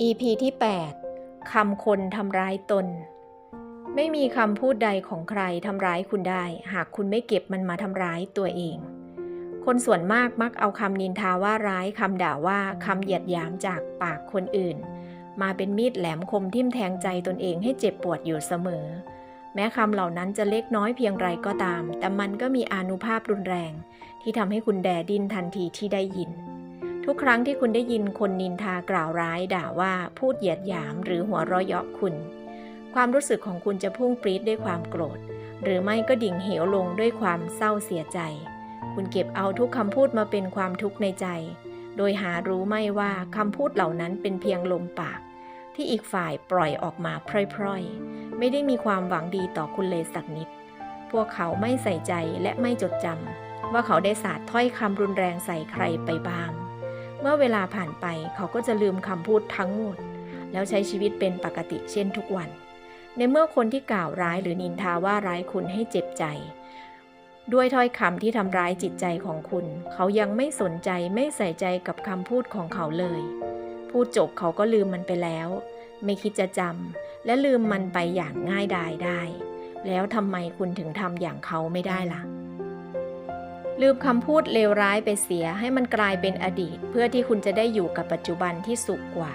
EP ที่ 8 คำคนทำร้ายตน ไม่มีคำพูดใดของใครทำร้ายคุณได้ หากคุณไม่เก็บมันมาทำร้ายตัวเอง คนส่วนมากมักเอาคำนินทาว่าร้ายคำด่าว่าคำเหยียดหยามจากปากคนอื่น มาเป็นมีดแหลมคมทิ่มแทงใจตนเองให้เจ็บปวดอยู่เสมอ แม้คำเหล่านั้นจะเล็กน้อยเพียงไรก็ตาม แต่มันก็มีอานุภาพรุนแรง ที่ทำให้คุณแดดินทันทีที่ได้ยิน ทุกครั้งที่คุณได้ยินคนนินทากล่าวร้ายด่าว่าพูดเหยียดหยามหรือหัวเราะเยาะคุณ ความรู้สึกของคุณจะพุ่งปรี๊ดด้วยความโกรธ หรือไม่ก็ดิ่งเหวลงด้วยความเศร้าเสียใจ คุณเก็บเอาทุกคำพูดมาเป็นความทุกข์ในใจ โดยหารู้ไม่ว่าคำพูดเหล่านั้นเป็นเพียงลมปาก ที่อีกฝ่ายปล่อยออกมาพร่อยๆ ไม่ได้มีความหวังดีต่อคุณเลยสักนิด พวกเขาไม่ใส่ใจและไม่จดจำว่าเขาได้สาดถ้อยคำรุนแรงใส่ใครไปบ้าง เมื่อเวลาผ่านไปเขาก็จะลืมคำพูดทั้งหมด แล้วใช้ชีวิตเป็นปกติเช่นทุกวัน ในเมื่อคนที่กล่าวร้ายหรือนินทาว่าร้ายคุณให้เจ็บใจ ด้วยถ้อยคำที่ทำร้ายจิตใจของคุณ เขายังไม่สนใจไม่ใส่ใจกับคำพูดของเขาเลย พูดจบเขาก็ลืมมันไปแล้ว ไม่คิดจะจำและลืมมันไปอย่างง่ายดายได้ แล้วทำไมคุณถึงทำอย่างเขาไม่ได้ล่ะ ลืมคำพูดเลวร้ายไปเสียให้มันกลายเป็นอดีต เพื่อที่คุณจะได้อยู่กับปัจจุบันที่สุขกว่า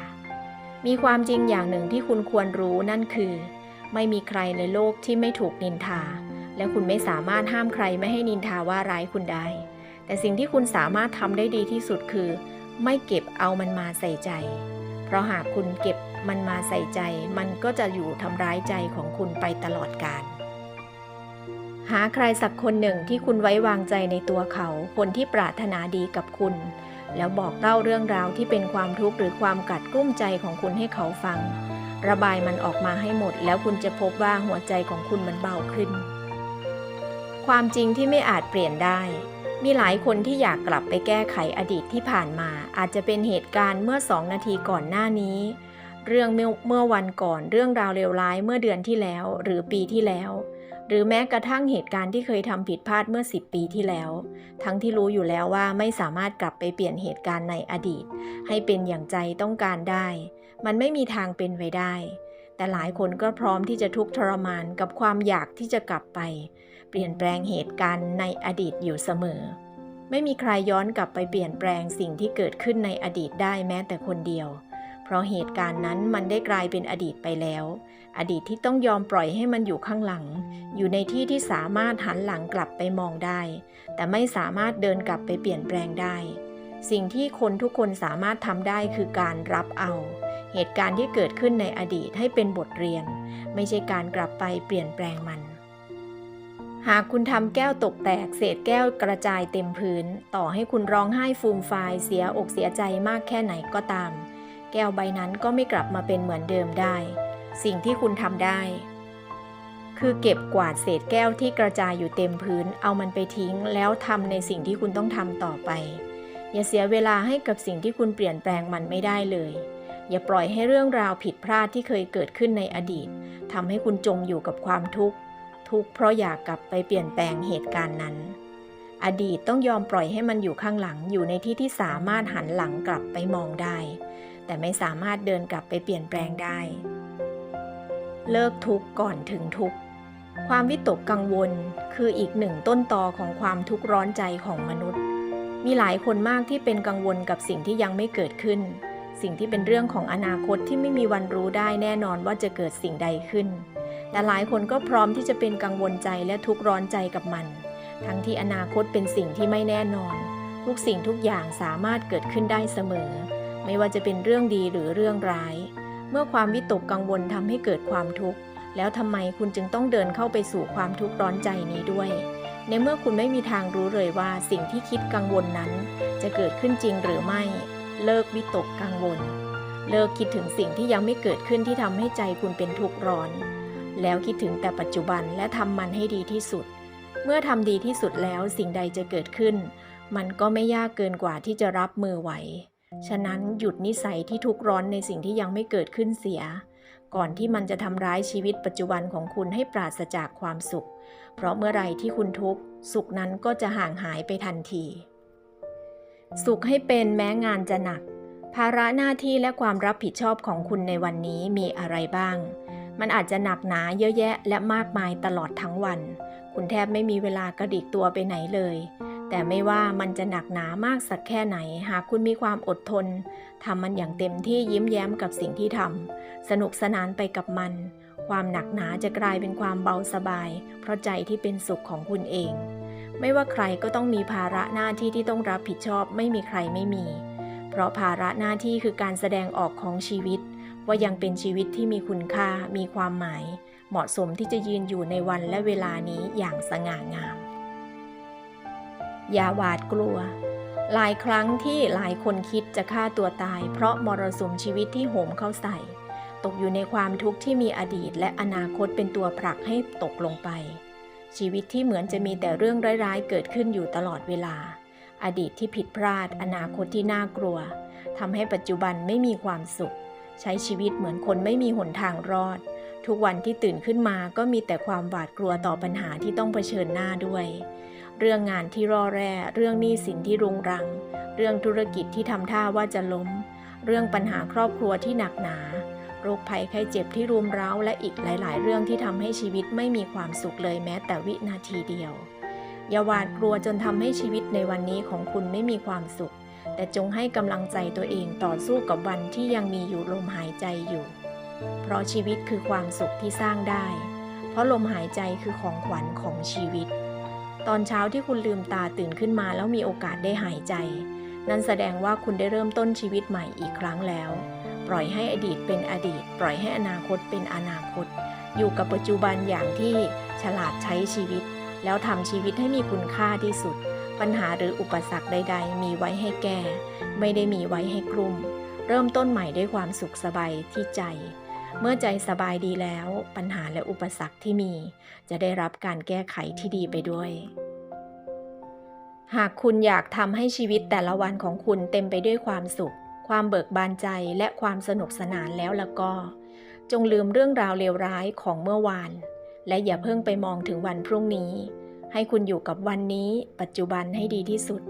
มีความจริงอย่างหนึ่งที่คุณควรรู้นั่นคือ ไม่มีใครในโลกที่ไม่ถูกนินทา และคุณไม่สามารถห้ามใครไม่ให้นินทาว่าร้ายคุณได้ แต่สิ่งที่คุณสามารถทำได้ดีที่สุดคือ ไม่เก็บเอามันมาใส่ใจ เพราะหากคุณเก็บมันมาใส่ใจ มันก็จะอยู่ทำร้ายใจของคุณไปตลอดกาล หาใครสักคนหนึ่งที่คุณไว้วางใจในตัวเขา คนที่ปรารถนาดีกับคุณ แล้วบอกเล่าเรื่องราวที่เป็นความทุกข์หรือความกัดกุ้มใจของคุณให้เขาฟัง ระบายมันออกมาให้หมด แล้วคุณจะพบว่าหัวใจของคุณมันเบาขึ้น ความจริงที่ไม่อาจเปลี่ยนได้ มีหลายคนที่อยากกลับไปแก้ไขอดีตที่ผ่านมา อาจจะเป็นเหตุการณ์เมื่อสองนาทีก่อนหน้านี้ เรื่องเมื่อเมื่อวันก่อนเรื่องราวเลวร้ายเมื่อเดือนที่แล้ว หรือปีที่แล้ว หรือแม้กระทั่งเหตุการณ์ที่เคยทำผิดพลาดเมื่อ 10 ปีที่แล้ว ทั้งที่รู้อยู่แล้วว่าไม่สามารถกลับไปเปลี่ยนเหตุการณ์ในอดีต ให้เป็นอย่างใจต้องการได้ มันไม่มีทางเป็นไปได้ แต่หลายคนก็พร้อมที่จะทุกข์ทรมานกับความอยากที่จะกลับไป เปลี่ยนแปลงเหตุการณ์ในอดีตอยู่เสมอ ไม่มีใครย้อนกลับไปเปลี่ยนแปลงสิ่งที่เกิดขึ้นในอดีตได้แม้แต่คนเดียว เพราะเหตุการณ์นั้นมันได้กลายเป็นอดีตไปแล้ว อดีตที่ต้องยอมปล่อยให้มันอยู่ข้างหลัง อยู่ในที่ที่สามารถหันหลังกลับไปมองได้ แต่ไม่สามารถเดินกลับไปเปลี่ยนแปลงได้ สิ่งที่คนทุกคนสามารถทำได้คือการรับเอา เหตุการณ์ที่เกิดขึ้นในอดีตให้เป็นบทเรียน ไม่ใช่การกลับไปเปลี่ยนแปลงมันหากคุณทำแก้วตกแตกเศษแก้วกระจายเต็มพื้น ต่อให้คุณร้องไห้ฟูมฟายเสียอกเสียใจมากแค่ไหนก็ตาม แก้วใบนั้นก็ไม่กลับมาเป็นเหมือนเดิมได้ สิ่งที่คุณทำได้ คือเก็บกวาดเศษแก้วที่กระจายอยู่เต็มพื้น เอามันไปทิ้ง แล้วทำในสิ่งที่คุณต้องทำต่อไป อย่าเสียเวลาให้กับสิ่งที่คุณเปลี่ยนแปลงมันไม่ได้เลย อย่าปล่อยให้เรื่องราวผิดพลาดที่เคยเกิดขึ้นในอดีตทำให้คุณจมอยู่กับความทุกข์ ทุกข์เพราะอยากกลับไปเปลี่ยนแปลงเหตุการณ์นั้น อดีตต้องยอมปล่อยให้มันอยู่ข้างหลังอยู่ในที่ที่สามารถหันหลังกลับไปมองได้ แต่ไม่สามารถเดินกลับไปเปลี่ยนแปลงได้ เลิกทุกข์ก่อนถึงทุกข์ ความวิตกกังวลคืออีกหนึ่งต้นตอของความทุกข์ร้อนใจของมนุษย์ มีหลายคนมากที่เป็นกังวลกับสิ่งที่ยังไม่เกิดขึ้น สิ่งที่เป็นเรื่องของอนาคตที่ไม่มีวันรู้ได้แน่นอนว่าจะเกิดสิ่งใดขึ้น แต่หลายคนก็พร้อมที่จะเป็นกังวลใจและทุกข์ร้อนใจกับมัน ทั้งที่อนาคตเป็นสิ่งที่ไม่แน่นอน ทุกสิ่งทุกอย่างสามารถเกิดขึ้นได้เสมอ ไม่ว่าจะเป็นเรื่องดีหรือเรื่องร้าย เมื่อความวิตกกังวลทำให้เกิดความทุกข์ แล้วทำไมคุณจึงต้องเดินเข้าไปสู่ความทุกข์ร้อนใจนี้ด้วย ในเมื่อคุณไม่มีทางรู้เลยว่าสิ่งที่คิดกังวลนั้น จะเกิดขึ้นจริงหรือไม่ เลิกวิตกกังวล เลิกคิดถึงสิ่งที่ยังไม่เกิดขึ้นที่ทำให้ใจคุณเป็นทุกข์ร้อน แล้วคิดถึงแต่ปัจจุบันและทำมันให้ดีที่สุด เมื่อทำดีที่สุดแล้วสิ่งใดจะเกิดขึ้น มันก็ไม่ยากเกินกว่าที่จะรับมือไหว ฉะนั้นหยุดนิสัยที่ทุกร้อนในสิ่งที่ยังไม่เกิดขึ้นเสีย ก่อนที่มันจะทำร้ายชีวิตปัจจุบันของคุณให้ปราศจากความสุข เพราะเมื่อไรที่คุณทุกข์สุขนั้นก็จะห่างหายไปทันที สุขให้เป็นแม้งานจะหนัก ภาระหน้าที่และความรับผิดชอบของคุณในวันนี้มีอะไรบ้าง มันอาจจะหนักหนาเยอะแยะและมากมายตลอดทั้งวัน คุณแทบไม่มีเวลากระดิกตัวไปไหนเลย แต่ไม่ว่ามันจะหนักหนามากสักแค่ไหน หากคุณมีความอดทนทำมันอย่างเต็มที่ยิ้มแย้มกับสิ่งที่ทำสนุกสนานไปกับมัน ความหนักหนาจะกลายเป็นความเบาสบาย เพราะใจที่เป็นสุขของคุณเอง ไม่ว่าใครก็ต้องมีภาระหน้าที่ที่ต้องรับผิดชอบไม่มีใครไม่มี เพราะภาระหน้าที่คือการแสดงออกของชีวิต ว่ายังเป็นชีวิตที่มีคุณค่ามีความหมาย เหมาะสมที่จะยืนอยู่ในวันและเวลานี้อย่างสง่างาม อย่าหวาดกลัว หลายครั้งที่หลายคนคิดจะฆ่าตัวตาย เพราะมรสุมชีวิตที่โหมเข้าใส่ ตกอยู่ในความทุกข์ที่มีอดีตและอนาคตเป็นตัวผลักให้ตกลงไป ชีวิตที่เหมือนจะมีแต่เรื่องร้ายๆ เกิดขึ้นอยู่ตลอดเวลา อดีตที่ผิดพลาด อนาคตที่น่ากลัวทำให้ปัจจุบันไม่มีความสุข ใช้ชีวิตเหมือนคนไม่มีหนทางรอด ทุกวันที่ตื่นขึ้นมาก็มีแต่ความหวาดกลัวต่อปัญหาที่ต้องเผชิญหน้าด้วย เรื่องงานที่รอแร่ เรื่องหนี้สินที่รุงรัง เรื่องธุรกิจที่ทำท่าว่าจะล้ม เรื่องปัญหาครอบครัวที่หนักหนา โรคภัยไข้เจ็บที่รุมเร้าและอีกหลาย ๆ เรื่องที่ทำให้ชีวิตไม่มีความสุขเลยแม้แต่วินาทีเดียว อย่าหวาดกลัวจนทำให้ชีวิตในวันนี้ของคุณไม่มีความสุข แต่จงให้กำลังใจตัวเองต่อสู้กับวันที่ยังมีอยู่ลมหายใจอยู่ เพราะชีวิตคือความสุขที่สร้างได้ เพราะลมหายใจคือของขวัญของชีวิต ตอนเช้าที่คุณลืมตาตื่นขึ้นมาแล้วมีโอกาสได้หายใจ นั่นแสดงว่าคุณได้เริ่มต้นชีวิตใหม่อีกครั้งแล้ว ปล่อยให้อดีตเป็นอดีต ปล่อยให้อนาคตเป็นอนาคต อยู่กับปัจจุบันอย่างที่ฉลาดใช้ชีวิต แล้วทำชีวิตให้มีคุณค่าที่สุด ปัญหาหรืออุปสรรคใด ๆ มีไว้ให้แก้ ไม่ได้มีไว้ให้กลุ่ม เริ่มต้นใหม่ด้วยความสุขสบายที่ใจ เมื่อใจสบายดีแล้ว ปัญหาและอุปสรรคที่มี จะได้รับการแก้ไขที่ดีไปด้วย หากคุณอยากทำให้ชีวิตแต่ละวันของคุณเต็มไปด้วยความสุข ความเบิกบานใจและความสนุกสนานแล้วล้วก็ จงลืมเรื่องราวเลวร้ายของเมื่อวาน และอย่าเพิ่งไปมองถึงวันพรุ่งนี้ ให้คุณอยู่กับวันนี้ ปัจจุบันให้ดีที่สุด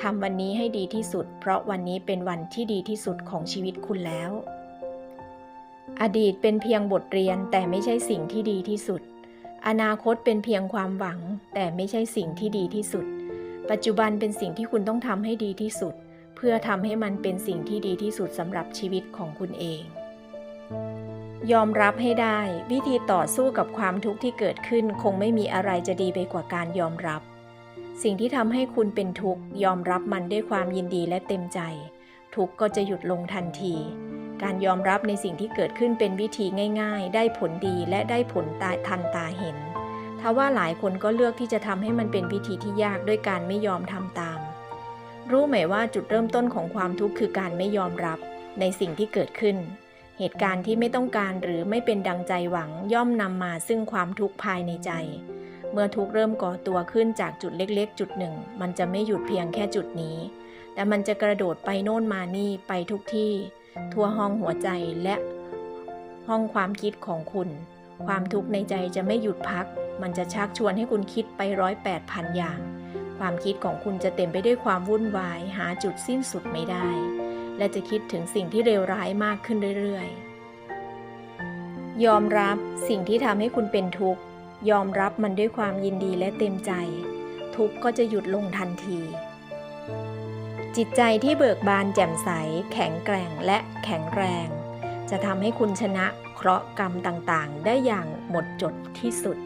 ทำวันนี้ให้ดีที่สุด เพราะวันนี้เป็นวันที่ดีที่สุดของชีวิตคุณแล้ว อดีตเป็นเพียงบทเรียนแต่ไม่ใช่สิ่งที่ดีที่สุด อนาคตเป็นเพียงความหวัง แต่ไม่ใช่สิ่งที่ดีที่สุด ปัจจุบันเป็นสิ่งที่คุณต้องทำให้ดีที่สุด เพื่อทำให้มันเป็นสิ่งที่ดีที่สุดสำหรับชีวิตของคุณเอง ยอมรับให้ได้วิธีต่อสู้กับความทุกข์ที่เกิดขึ้นคงไม่มีอะไรจะดีไปกว่าการยอมรับ สิ่งที่ทำให้คุณเป็นทุกข์ยอมรับมันด้วยความยินดีและเต็มใจ ทุกข์ก็จะหยุดลงทันที การยอมรับในสิ่งที่เกิดขึ้นเป็นวิธีง่าย ๆ ได้ผลดีและได้ผลตาทันตาเห็นทว่าหลายคนก็เลือกที่จะทำให้มันเป็นวิธีที่ยากด้วยการไม่ยอมทำตาม รู้ไหมว่าจุดเริ่มต้นของความทุกข์คือการไม่ยอมรับในสิ่งที่เกิดขึ้น เหตุการณ์ที่ไม่ต้องการหรือไม่เป็นดังใจหวังย่อมนำมาซึ่งความทุกข์ภายในใจ เมื่อทุกเริ่มก่อตัวขึ้นจากจุดเล็กๆ จุดหนึ่ง มันจะไม่หยุดเพียงแค่จุดนี้ แต่มันจะกระโดดไปโน่นมานี่ไปทุกที่ ทั่วห้องหัวใจและห้องความคิดของคุณ ความทุกข์ในใจจะไม่หยุดพัก มันจะชักชวนให้คุณคิดไปร้อยแปดพันอย่าง ความคิดของคุณจะเต็มไปด้วยความวุ่นวาย หาจุดสิ้นสุดไม่ได้ และจะคิดถึงสิ่งที่เลวร้ายมากขึ้นเรื่อยๆ ยอมรับสิ่งที่ทำให้คุณเป็นทุกข์ ยอมรับมันด้วยความยินดีและเต็มใจ ทุกข์ก็จะหยุดลงทันที จิตใจที่เบิกบานแจ่มใส แข็งแกร่งและแข็งแรง จะทำให้คุณชนะเคราะห์กรรมต่างๆ ได้อย่างหมดจดที่สุด